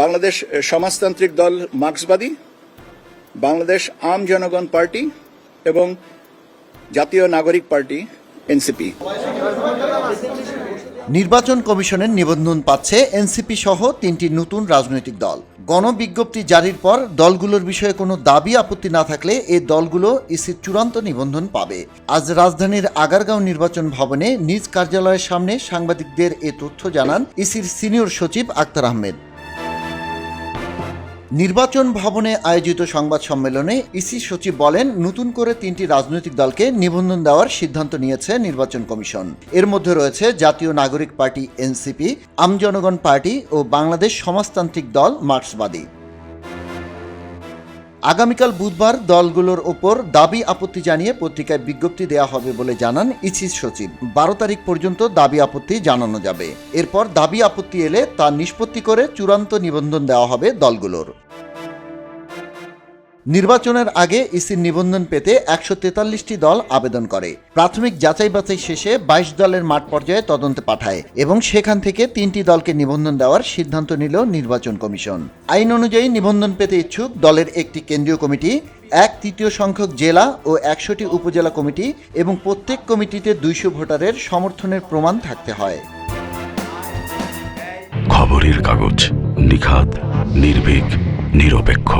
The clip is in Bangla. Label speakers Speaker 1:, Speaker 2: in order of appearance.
Speaker 1: বাংলাদেশ সমাজতান্ত্রিক দল মার্ক্সবাদী, বাংলাদেশ আম জনগণ পার্টি এবং জাতীয় নাগরিক পার্টি, এনসিপি।
Speaker 2: নির্বাচন কমিশনের নিবন্ধন পাচ্ছে এনসিপি সহ তিনটি নতুন রাজনৈতিক দল। গণবিজ্ঞপ্তি জারির পর দলগুলোর বিষয়ে কোনো দাবি আপত্তি না থাকলে এই দলগুলো ইসির চূড়ান্ত নিবন্ধন পাবে। আজ রাজধানীর আগারগাঁও নির্বাচন ভবনে নিজ কার্যালয়ের সামনে সাংবাদিকদের এ তথ্য জানান ইসির সিনিয়র সচিব আক্তার আহমেদ। নির্বাচন ভবনে আয়োজিত সংবাদ সম্মেলনে ইসি সচিব বলেন, নতুন করে তিনটি রাজনৈতিক দলকে নিবন্ধন দেওয়ার সিদ্ধান্ত নিয়েছে নির্বাচন কমিশন। এর মধ্যে রয়েছে জাতীয় নাগরিক পার্টি এনসিপি আমজনগণ পার্টি ও বাংলাদেশ সমাজতান্ত্রিক দল মার্ক্সবাদী। আগামীকাল বুধবার দলগুলোর ওপর দাবি আপত্তি জানিয়ে পত্রিকায় বিজ্ঞপ্তি দেওয়া হবে বলে জানান ইসি সচিব। বারো তারিখ পর্যন্ত দাবি আপত্তি জানানো যাবে। এরপর দাবি আপত্তি এলে তা নিষ্পত্তি করে চূড়ান্ত নিবন্ধন দেওয়া হবে দলগুলোর। নির্বাচনের আগে ইসির নিবন্ধন পেতে একশো তেতাল্লিশটি দল আবেদন করে। প্রাথমিক যাচাই বাছাই শেষে বাইশ দলের মাঠ পর্যায়ে তদন্তে পাঠায় এবং সেখান থেকে তিনটি দলকে নিবন্ধন দেওয়ার সিদ্ধান্ত নিল নির্বাচন কমিশন। আইন অনুযায়ী নিবন্ধন পেতে ইচ্ছুক দলের একটি কেন্দ্রীয় কমিটি, এক তৃতীয় সংখ্যক জেলা ও একশোটি উপজেলা কমিটি এবং প্রত্যেক কমিটিতে দুইশো ভোটারের সমর্থনের প্রমাণ থাকতে হয়।
Speaker 3: খবরের কাগজ নিখাত, নির্ভীক, নিরপেক্ষ।